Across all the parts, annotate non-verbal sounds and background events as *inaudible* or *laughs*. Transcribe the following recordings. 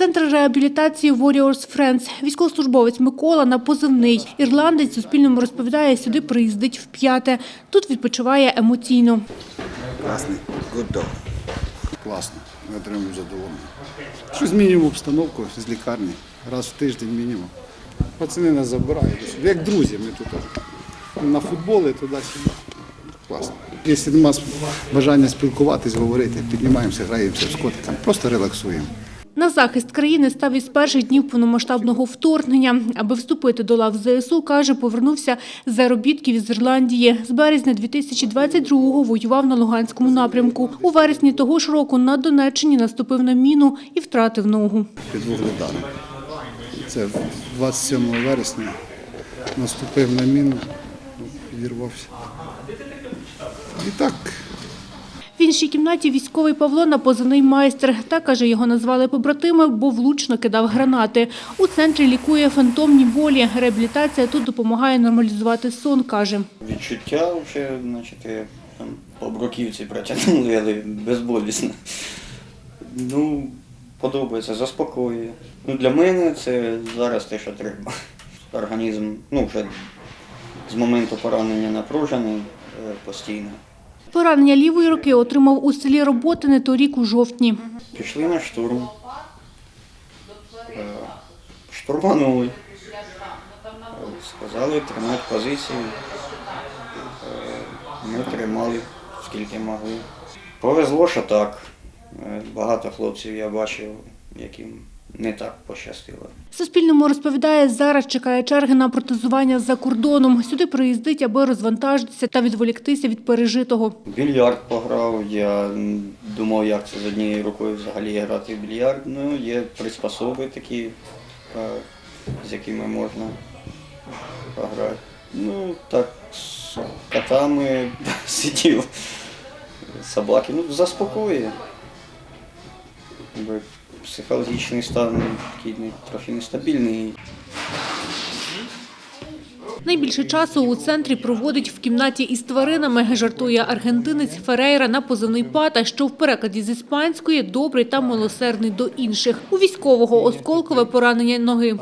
Центр реабілітації Warriors Friends. Військовослужбовець Микола на позивний. Ірландець Суспільному розповідає, сюди приїздить вп'яте. Тут відпочиває емоційно. Класний, good. Класно, я отримую задоволення. Що змінюємо обстановку з лікарні, раз в тиждень мінімум. Пацани нас забирають. Як друзі, ми тут на футболи туди-сюди. Класно. Якщо немає бажання спілкуватись, говорити, піднімаємося, граємося в скоти, там просто релаксуємо. На захист країни став із перших днів повномасштабного вторгнення. Аби вступити до лав ЗСУ, каже, повернувся з заробітків із Ірландії. З березня 2022-го воював на Луганському напрямку. У вересні того ж року на Донеччині наступив на міну і втратив ногу. під вугледаром. Це 27 вересня наступив на міну, підірвався. І так, В іншій кімнаті військовий Павло на позивний майстер. Так, каже, його назвали побратими, бо влучно кидав гранати. У центрі лікує фантомні болі. Реабілітація тут допомагає нормалізувати сон, каже. Відчуття вже, значить, я там по протягнули, але безболісно. Ну, подобається, заспокоює. Ну, для мене це зараз те, що треба. Організм, ну, вже з моменту поранення напружений е, постійно. Поранення лівої руки отримав у селі Роботине торік у жовтні. Пішли на штурм. Е, Штурманули. Сказали тримати позиції. Е, Ми тримали скільки могли. Повезло, що так. Е, Багато хлопців я бачив, яким не так пощастило. Суспільному розповідає, зараз чекає черги на протезування за кордоном. Сюди приїздить, аби розвантажитися та відволіктися від пережитого. Більярд пограв, я думав, як це з однією рукою взагалі грати в більярд. Ну, є приспособи такі, з якими можна пограти. Ну, так, з котами *laughs* сидів, собаки, ну, заспокоює. Психологічний стан такий трохи нестабільний. Найбільше часу у центрі проводить в кімнаті із тваринами, жартує аргентинець Ферейра на позивний пата, що в перекладі з іспанської добрий та милосердний до інших. У військового осколкове поранення ноги.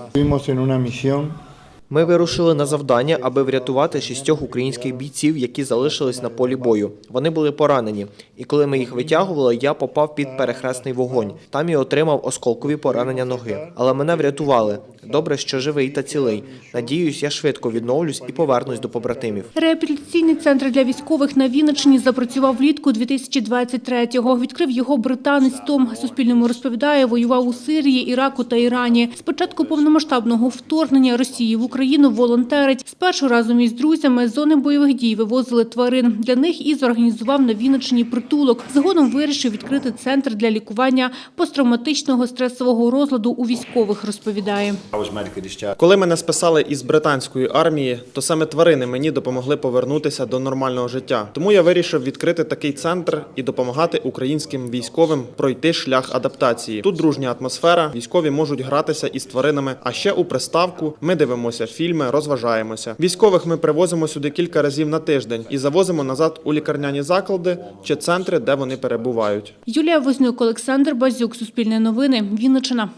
Ми вирушили на завдання, аби врятувати шістьох українських бійців, які залишились на полі бою. Вони були поранені, і коли ми їх витягували, я попав під перехресний вогонь. Там я отримав осколкові поранення ноги. Але мене врятували. Добре, що живий та цілий. Надіюсь, я швидко відновлюсь і повернусь до побратимів. Реабілітаційний центр для військових на Вінниччині запрацював влітку 2023-го. Відкрив його британець Том. Суспільному розповідає, воював у Сирії, Іраку та Ірані. З початку повномасштабного вторгнення Росії в Україну волонтерить. Спершу разом із друзями з зони бойових дій вивозили тварин. Для них і зорганізував на Вінниччині притулок. Згодом вирішив відкрити центр для лікування посттравматичного стресового розладу у військових, розповідає. Коли мене списали із британської армії, то саме тварини мені допомогли повернутися до нормального життя. Тому я вирішив відкрити такий центр і допомагати українським військовим пройти шлях адаптації. Тут дружня атмосфера, військові можуть гратися із тваринами. А ще у приставку ми дивимося фільми, розважаємося. Військових ми привозимо сюди кілька разів на тиждень і завозимо назад у лікарняні заклади чи центри, де вони перебувають. Юлія Вознюк, Олександр Базюк, Суспільне новини, Вінниччина.